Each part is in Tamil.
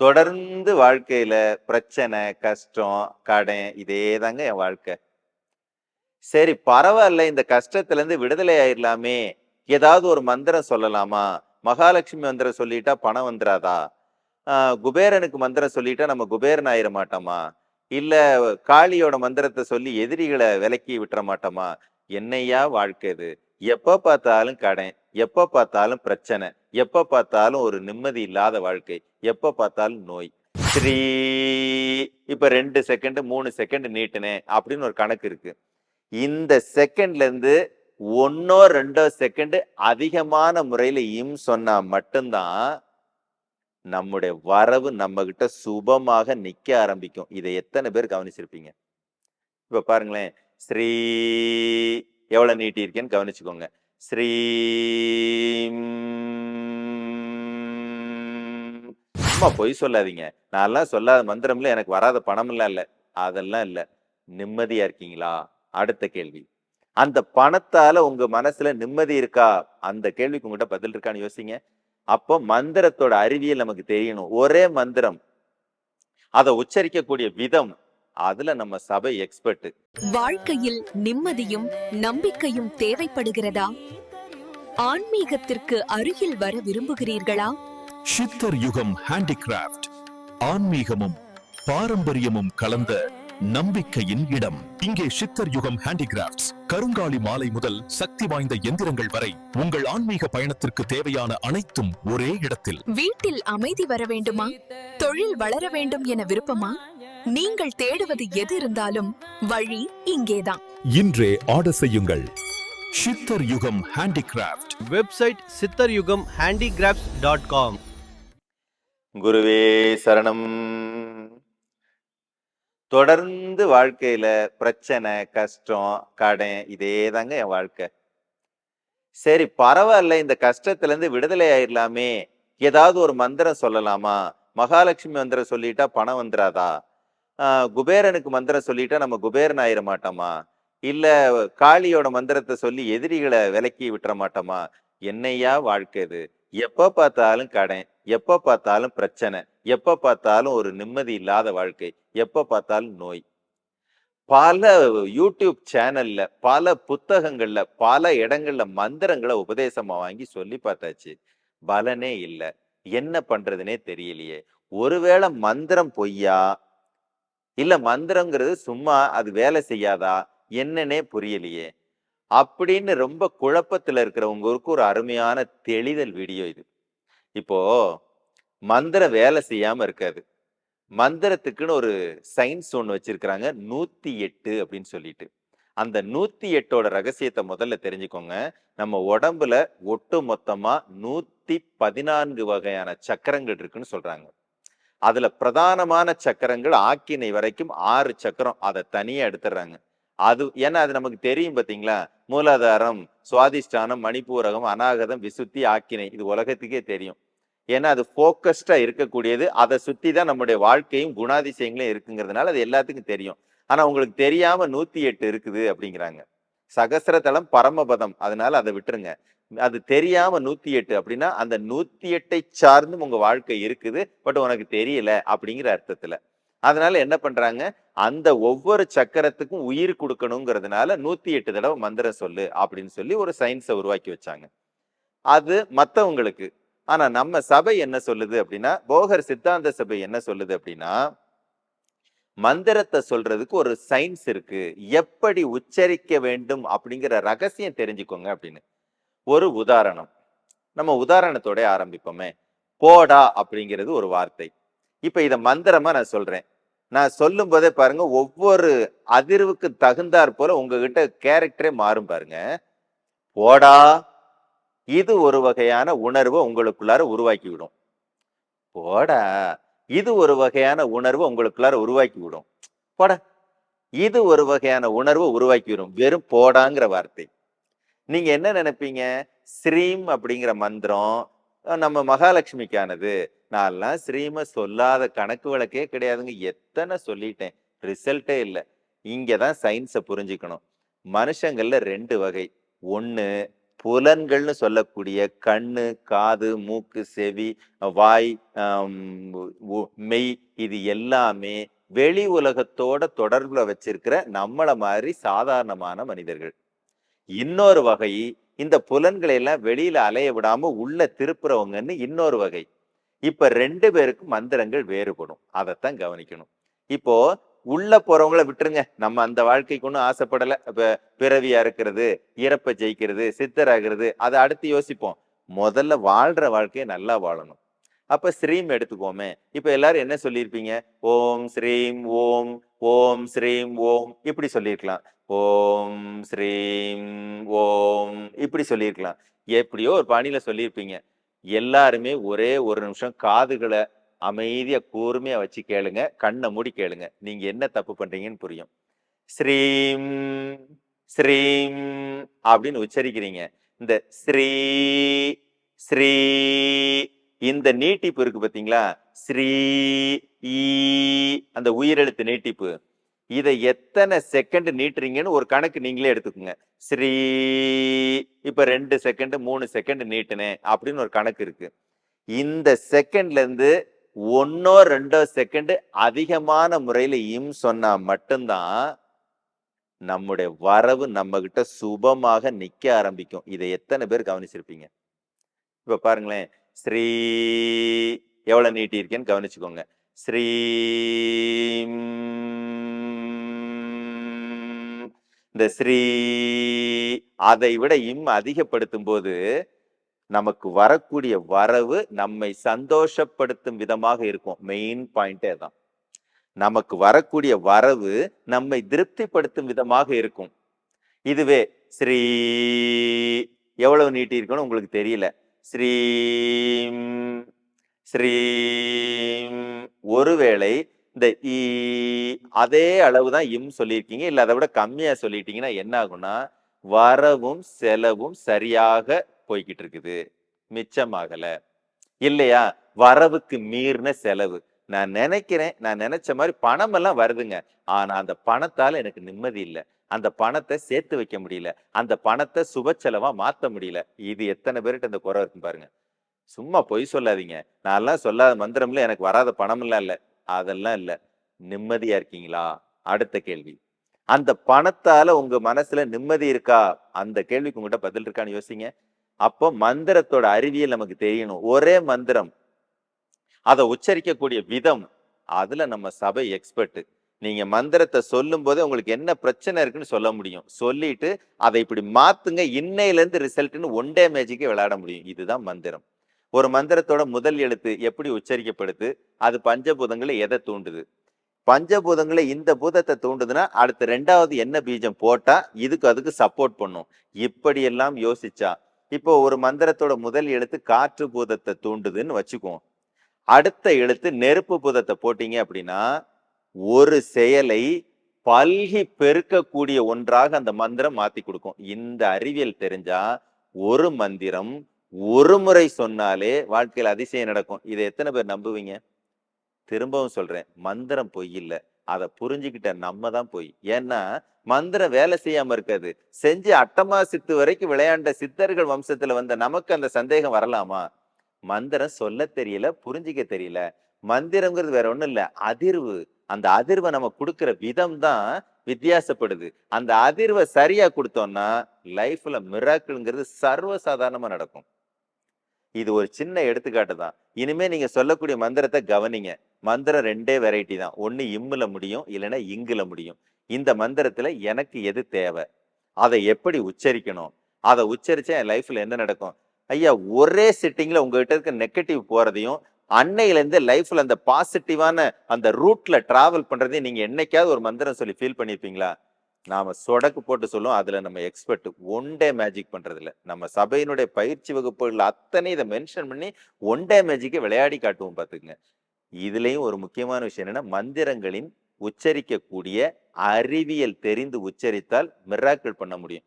தொடர்ந்து வாழ்க்கையில பிரச்சனை, கஷ்டம், கடன் இதே தாங்க என் வாழ்க்கை. சரி பரவாயில்ல இந்த கஷ்டத்துலருந்து விடுதலை ஆயிடலாமே ஏதாவது ஒரு மந்திரம் சொல்லலாமா? மகாலட்சுமி மந்திரம் சொல்லிட்டா பணம் வந்துடாதா குபேரனுக்கு மந்திரம் சொல்லிட்டா நம்ம குபேரன் ஆயிட மாட்டோமா? இல்ல காளியோட மந்திரத்தை சொல்லி எதிரிகளை விலக்கி விட்டுற மாட்டோமா? என்னையா வாழ்க்கை இது? எப்ப பார்த்தாலும் கடன், எப்போ பார்த்தாலும் பிரச்சனை, எப்போ பார்த்தாலும் ஒரு நிம்மதி இல்லாத வாழ்க்கை, எப்போ பார்த்தாலும் நோய். ஸ்ரீ இப்போ ரெண்டு செகண்ட், மூணு செகண்ட் நீட்டினேன் அப்படின்னு ஒரு கணக்கு இருக்கு. இந்த செகண்ட்ல இருந்து 1ஓ 2ஓ செகண்ட் அதிகமான முறையில இம் சொன்னா மட்டும் தான் நம்முடைய வரவு நம்மகிட்ட சுபமாக நிக்க ஆரம்பிக்கும். இதை எத்தனை பேர் கவனிச்சிருப்பீங்க? இப்ப பாருங்களேன். ஸ்ரீ எவ்வளவு நீட்டியிருக்கேன்னு கவனிச்சுக்கோங்க. ஸ்ரீம் சும்மா பொய் சொல்லாதீங்க. நான்லாம் சொல்லாத மந்திரம்ல எனக்கு வராத பணம்லாம் இல்லை அதெல்லாம் இல்லை நிம்மதியா இருக்கீங்களா? அடுத்த கேள்வி. அந்த பணத்தால உங்க மனசுல நிம்மதி இருக்கா? அந்த கேள்விக்கு உங்ககிட்ட பதில் இருக்கான்னு யோசிங்க. அப்போ மந்திரத்தோட அறிவியல் நமக்கு தெரியணும். ஒரே மந்திரம். அதை உச்சரிக்கக்கூடிய விதம். அதுல நம்ம சபை எக்ஸ்பர்ட். வாழ்க்கையில் நிம்மதியும் நம்பிக்கையும் தேவைப்படுகிறதா? ஆன்மீகத்திற்கு அருகில் வர விரும்புகிறீர்களா? சித்தர் யுகம் ஹேண்டிகிராஃப்ட் ஆன்மீகமும் பாரம்பரியமும் கலந்த நம்பிக்கையின் இடம். இங்கே சித்தர் யுகம் ஹேண்டிகிராஃப்ட்ஸ் கருங்காலி மாலை முதல் சக்தி வாய்ந்த எந்திரங்கள் வரை உங்கள் ஆன்மீக பயணத்திற்கு தேவையான அனைத்தும் ஒரே இடத்தில். வீட்டில் அமைதி வர வேண்டுமா? தொழில் வளர வேண்டும் என விருப்பமா? நீங்கள் தேடுவது எது இருந்தாலும் வழி இங்கேதான் இன்றே ஆர்டர் செய்யுங்கள் சித்தர் யுகம் ஹேண்டிகிராஃப்ட் வெப்சைட் சித்தர் யுகம் ஹேண்டிகிராஃப்ட்ஸ் டாட் காம் குருவே சரணம். தொடர்ந்து வாழ்க்கையில பிரச்சனை, கஷ்டம், கடன் இதே தாங்க என் வாழ்க்கை. சரி பரவால்ல இந்த கஷ்டத்துல இருந்து விடுதலை ஆயிரலாமே! ஏதாவது ஒரு மந்திரம் சொல்லலாமா? மகாலட்சுமி மந்திரம் சொல்லிட்டா பணம் வந்துராதா? குபேரனுக்கு மந்திரம் சொல்லிட்டா நம்ம குபேரன் ஆயிட மாட்டோமா? இல்ல காளியோட மந்திரத்தை சொல்லி எதிரிகளை விலக்கி விட்டுற மாட்டோமா? என்னையா வாழ்க்கை இது? எப்ப பார்த்தாலும் கடன், எப்ப பார்த்தாலும் பிரச்சனை, எப்ப பார்த்தாலும் ஒரு நிம்மதி இல்லாத வாழ்க்கை, எப்ப பார்த்தாலும் நோய். பல யூடியூப் சேனல்ல, பல புத்தகங்கள்ல, பல இடங்கள்ல மந்திரங்களை உபதேசமா வாங்கி சொல்லி பார்த்தாச்சு. பலனே இல்லை என்ன பண்றதுனே தெரியலையே! ஒருவேளை மந்திரம் பொய்யா? இல்ல மந்திரம்ங்கிறது சும்மா அது வேலை செய்யாதா? என்னன்னே புரியலையே! அப்படின்னு ரொம்ப குழப்பத்துல இருக்கிறவங்களுக்கு ஒரு அருமையான தெளிதல் வீடியோ இது. இப்போ மந்திரம் வேலை செய்யாம இருக்காது. மந்திரத்துக்குன்னு ஒரு சயின்ஸ் ஒன்று வச்சிருக்கிறாங்க. 108 அப்படின்னு சொல்லிட்டு. அந்த நூத்தி எட்டோட ரகசியத்தை முதல்ல தெரிஞ்சுக்கோங்க. நம்ம உடம்புல ஒட்டு மொத்தமா 114 வகையான சக்கரங்கள் இருக்குன்னு சொல்றாங்க. அதுல பிரதானமான சக்கரங்கள் ஆக்கினை வரைக்கும் ஆறு சக்கரம். அதை தனியா எடுத்துடுறாங்க. அது ஏன்னா அது நமக்கு தெரியும் பார்த்தீங்களா? மூலாதாரம், சுவாதிஷ்டானம், மணிப்பூரகம், அநாகதம், விசுத்தி, ஆக்கினை. இது உலகத்துக்கே தெரியும். ஏன்னா அது ஃபோக்கஸ்டா இருக்கக்கூடியது. அதை சுத்தி தான் நம்முடைய வாழ்க்கையும், குணாதிசயங்களும் இருக்குங்கிறதுனால அது எல்லாத்துக்கும் தெரியும். ஆனா உங்களுக்கு தெரியாம 108 இருக்குது அப்படிங்கிறாங்க. சகஸ்ரதலம் பரமபதம். அதனால அதை விட்டுருங்க. அது தெரியாம 108 அப்படின்னா அந்த 108ஐ சார்ந்தும் உங்க வாழ்க்கை இருக்குது. பட் உனக்கு தெரியல அப்படிங்கிற அர்த்தத்துல. அதனால என்ன பண்றாங்க? அந்த ஒவ்வொரு சக்கரத்துக்கும் உயிர் கொடுக்கணுங்கிறதுனால நூத்தி எட்டு தடவை மந்திரம் சொல்லு அப்படின்னு சொல்லி ஒரு சயின்ஸை உருவாக்கி வச்சாங்க. அது மத்தவங்களுக்கு. ஆனா நம்ம சபை என்ன சொல்லுது அப்படின்னா, போகர் சித்தாந்த சபை என்ன சொல்லுது அப்படின்னா, மந்திரத்தை சொல்றதுக்கு ஒரு சயின்ஸ் இருக்கு. எப்படி உச்சரிக்க வேண்டும் அப்படிங்கிற ரகசியம் தெரிஞ்சுக்கோங்க அப்படின்னு. ஒரு உதாரணம். நம்ம உதாரணத்தோட ஆரம்பிப்போமே. போடா அப்படிங்கிறது ஒரு வார்த்தை. இப்போ இதை மந்திரமா நான் சொல்றேன். நான் சொல்லும் போதே பாருங்க ஒவ்வொரு அதிர்வுக்கு தகுந்தாற் போல உங்ககிட்ட கேரக்டரே மாறும் பாருங்க. போடா! இது ஒரு வகையான உணர்வை உங்களுக்குள்ளார உருவாக்கி விடும். போடா! இது ஒரு வகையான உணர்வை உங்களுக்குள்ளார உருவாக்கி விடும். போடா! இது ஒரு வகையான உணர்வை உருவாக்கி விடும். வெறும் போடாங்கிற வார்த்தை. நீங்க என்ன நினைப்பீங்க? ஸ்ரீம் அப்படிங்கிற மந்திரம் நம்ம மகாலட்சுமிக்கானது. நான்லாம் ஸ்ரீம சொல்லாத கணக்கு வழக்கே கிடையாதுங்க. எத்தனை சொல்லிட்டேன். ரிசல்ட்டே இல்லை இங்கே தான் சயின்ஸை புரிஞ்சுக்கணும். மனுஷங்களில் ரெண்டு வகை. ஒன்று புலன்கள்னு சொல்லக்கூடிய கண்ணு காது மூக்கு செவி வாய் உ- மெய் இது எல்லாமே வெளி உலகத்தோட தொடர்புல வச்சிருக்கிற நம்மளை மாதிரி சாதாரணமான மனிதர்கள் இன்னொரு வகை இந்த புலன்களை எல்லாம் வெளியில அலைய விடாம உள்ள திருப்புறவங்கன்னு இன்னொரு வகை. இப்ப ரெண்டு பேருக்கும் மந்திரங்கள் வேறுபடும். அதைத்தான் கவனிக்கணும். இப்போ உள்ள போறவங்கள விட்டுருங்க. நம்ம அந்த வாழ்க்கைக்கு ஒன்றும் ஆசைப்படல. இப்ப பிறவியா இருக்கிறது இறப்ப ஜெயிக்கிறது சித்தராகிறது அதை அடுத்து யோசிப்போம். முதல்ல வாழ்ற வாழ்க்கையை நல்லா வாழணும். அப்ப ஸ்ரீம் எடுத்துக்கோமே இப்ப எல்லாரும் என்ன சொல்லியிருப்பீங்க? ஓம் ஸ்ரீம் ஓம் ஓம் ஸ்ரீம் ஓம். இப்படி சொல்லியிருக்கலாம். ஓம் ஸ்ரீம் ஓம். இப்படி சொல்லியிருக்கலாம். எப்படியோ ஒரு பாணியில் சொல்லியிருப்பீங்க. எல்லாருமே ஒரே ஒரு நிமிஷம் காதுகளை அமைதியாக கூர்மையாக வச்சு கேளுங்க. கண்ணை மூடி கேளுங்க. நீங்கள் என்ன தப்பு பண்ணுறீங்கன்னு புரியும். ஸ்ரீம் ஸ்ரீம் அப்படின்னு உச்சரிக்கிறீங்க. இந்த ஸ்ரீ ஸ்ரீ இந்த நீட்டிப்பு இருக்கு பார்த்தீங்களா ஸ்ரீ ஈ அந்த உயிரெழுத்து நீட்டிப்பு. இதை எத்தனை செகண்ட் நீட்டுறீங்கன்னு ஒரு கணக்கு நீங்களே எடுத்துக்கோங்க. ஸ்ரீ இப்ப ரெண்டு செகண்ட் மூணு செகண்ட் நீட்டினேன் அப்படின்னு ஒரு கணக்கு இருக்கு. இந்த செகண்ட்ல இருந்து ஒன்னோ ரெண்டோ செகண்ட் அதிகமான முறையில இம் சொன்னா மட்டும்தான் நம்முடைய வரவு நம்ம கிட்ட சுபமாக நிக்க ஆரம்பிக்கும். இதை எத்தனை பேர் கவனிச்சிருப்பீங்க? இப்ப பாருங்களேன். ஸ்ரீ எவ்வளவு நீட்டி இருக்கேன்னு கவனிச்சுக்கோங்க. ஸ்ரீ இந்த ஸ்ரீ அதை விட இம் அதிகப்படுத்தும் போது நமக்கு வரக்கூடிய வரவு நம்மை சந்தோஷப்படுத்தும் விதமாக இருக்கும். மெயின் பாயிண்டே தான். நமக்கு வரக்கூடிய வரவு நம்மை திருப்திப்படுத்தும் விதமாக இருக்கும். இதுவே ஸ்ரீ எவ்வளவு நீட்டி இருக்குன்னு உங்களுக்கு தெரியல. ஸ்ரீம் ஸ்ரீம் ஒருவேளை இந்த ஈ அதே அளவு தான் இம் சொல்லியிருக்கீங்க. இல்ல அதை விட கம்மியா சொல்லிட்டீங்கன்னா என்ன ஆகும்னா வரவும் செலவும் சரியாக போய்கிட்டு இருக்குது மிச்சமாகல. இல்லையா? வரவுக்கு மீறின செலவு. நான் நினைக்கிறேன் நான் நினைச்ச மாதிரி பணம் எல்லாம் வருதுங்க. ஆனா அந்த பணத்தால எனக்கு நிம்மதி இல்லை. அந்த பணத்தை சேர்த்து வைக்க முடியல. அந்த பணத்தை சுப செலவா மாத்த முடியல. இது எத்தனை பேர்கிட்ட இந்த குறை இருக்கு பாருங்க. சும்மா பொய் சொல்லாதீங்க. நான்லாம் சொல்லாத மந்திரம்ல எனக்கு வராத பணம் எல்லாம் இல்ல. அதெல்லாம் இல்ல. நிம்மதியா இருக்கீங்களா? அடுத்த கேள்வி. அந்த பணத்தால உங்க மனசுல நிம்மதி இருக்கா? அந்த கேள்விக்கு உங்ககிட்ட பதில் இருக்கான்னு யோசிங்க. அப்போ மந்திரத்தோட அறிவியல் நமக்கு தெரியணும். ஒரே மந்திரம். அதை உச்சரிக்கக்கூடிய விதம். அதுல நம்ம சபை எக்ஸ்பர்ட் நீங்க மந்திரத்தை சொல்லும் போதே உங்களுக்கு என்ன பிரச்சனை இருக்குன்னு சொல்ல முடியும். சொல்லிட்டு அதை இப்படி மாத்துங்க. இன்னையில இருந்து ரிசல்ட்னு ஒன் டே மேஜிக்கே விளையாட முடியும். இதுதான் மந்திரம். ஒரு மந்திரத்தோட முதல் எழுத்து எப்படி உச்சரிக்கப்படுது? அது பஞ்சபூதங்களை எதை தூண்டுது? பஞ்சபூதங்களை இந்த பூதத்தை தூண்டுதுன்னா அடுத்து ரெண்டாவது என்ன பீஜம் போட்டா இதுக்கு அதுக்கு சப்போர்ட் பண்ணும். இப்படியெல்லாம் யோசிச்சா. இப்போ ஒரு மந்திரத்தோட முதல் எழுத்து காற்று பூதத்தை தூண்டுதுன்னு வச்சுக்குவோம். அடுத்த எழுத்து நெருப்பு பூதத்தை போட்டீங்க அப்படின்னா ஒரு செயலை பல்கி பெருக்கக்கூடிய ஒன்றாக அந்த மந்திரம் மாத்தி கொடுக்கும். இந்த அறிவியல் தெரிஞ்சா ஒரு மந்திரம் ஒரு முறை சொன்னாலே வாழ்க்கையில அதிசயம் நடக்கும். இதை எத்தனை பேர் நம்புவீங்க? திரும்பவும் சொல்றேன். மந்திரம் பொய் இல்ல. அதை புரிஞ்சுக்கிட்ட நம்ம தான் பொய். ஏன்னா மந்திரம் வேலை செய்யாம இருக்காது. செஞ்சு அட்டமா சித்து வரைக்கும் விளையாண்ட சித்தர்கள் வம்சத்துல வந்த நமக்கு அந்த சந்தேகம் வரலாமா? மந்திரம் சொல்ல தெரியல புரிஞ்சிக்க தெரியல. மந்திரங்கிறது வேற ஒண்ணும் இல்ல. அதிர்வு. அந்த அதிர்வை நம்ம கொடுக்குற விதம் தான் வித்தியாசப்படுது. அந்த அதிர்வை சரியா கொடுத்தோம்னா லைஃப்ல மிராக்கிள்ங்கிறது சர்வசாதாரணமா நடக்கும். இது ஒரு சின்ன எடுத்துக்காட்டு தான். இனிமே நீங்க சொல்லக்கூடிய மந்திரத்தை கவனிங்க. மந்திரம் ரெண்டே வெரைட்டி தான். ஒண்ணு இம்முல முடியும் இல்லைன்னா இங்குல முடியும். இந்த மந்திரத்துல எனக்கு எது தேவை? அதை எப்படி உச்சரிக்கணும்? அதை உச்சரிச்சா என் லைஃப்ல என்ன நடக்கும்? ஐயா ஒரே சிட்டிங்ல உங்ககிட்ட இருக்க நெகட்டிவ் போறதையும் அன்னையில இருந்து லைஃப்ல அந்த பாசிட்டிவான அந்த ரூட்ல டிராவல் பண்றதையும் நீங்க என்னைக்காவது ஒரு மந்திரம் சொல்லி ஃபீல் பண்ணிருப்பீங்களா? நாம சொடக்கு போட்டு சொல்லும் அதுல நம்ம எக்ஸ்பர்ட் ஒன் டே மேஜிக் பண்றது இல்ல நம்ம சபையினுடைய பயிற்சி வகுப்புகள் அத்தனை இதை மென்ஷன் பண்ணி ஒன் டே மேஜிக்கை விளையாடி காட்டுவோம் பாத்துக்குங்க இதுலயும் ஒரு முக்கியமான விஷயம் என்னன்னா மந்திரங்களின் உச்சரிக்கக்கூடிய அறிவியல் தெரிந்து உச்சரித்தால் மிராக்கள் பண்ண முடியும்.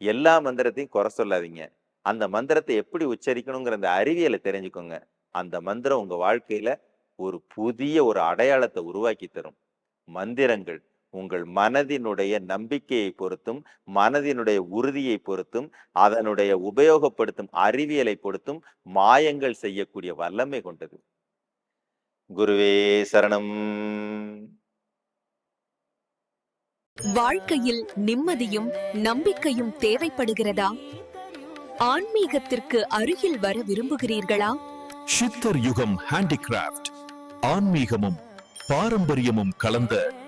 எல்லா மந்திரத்தையும் குறை சொல்லாதீங்க. அந்த மந்திரத்தை எப்படி உச்சரிக்கணுங்கிற அந்த அறிவியலை தெரிஞ்சுக்கோங்க. அந்த மந்திரம் உங்க வாழ்க்கையில ஒரு புதிய ஒரு அடையாளத்தை உருவாக்கி தரும். மந்திரங்கள் உங்கள் மனதினுடைய நம்பிக்கையை பொறுத்தும் மனதினுடைய உறுதியை பொறுத்தும் அதனுடைய உபயோகப்படுத்தும் அறிவியலை பொறுத்தும் மாயங்கள் செய்யக்கூடிய வல்லமை கொண்டது. குருவே சரணம். வாழ்க்கையில் நிம்மதியும் நம்பிக்கையும் தேவைப்படுகிறதா? ஆன்மீகத்திற்கு அருகில் வர விரும்புகிறீர்களா? சித்தர் யுகம் ஹேண்டிகிராஃப்ட். ஆன்மீகமும் பாரம்பரியமும் கலந்த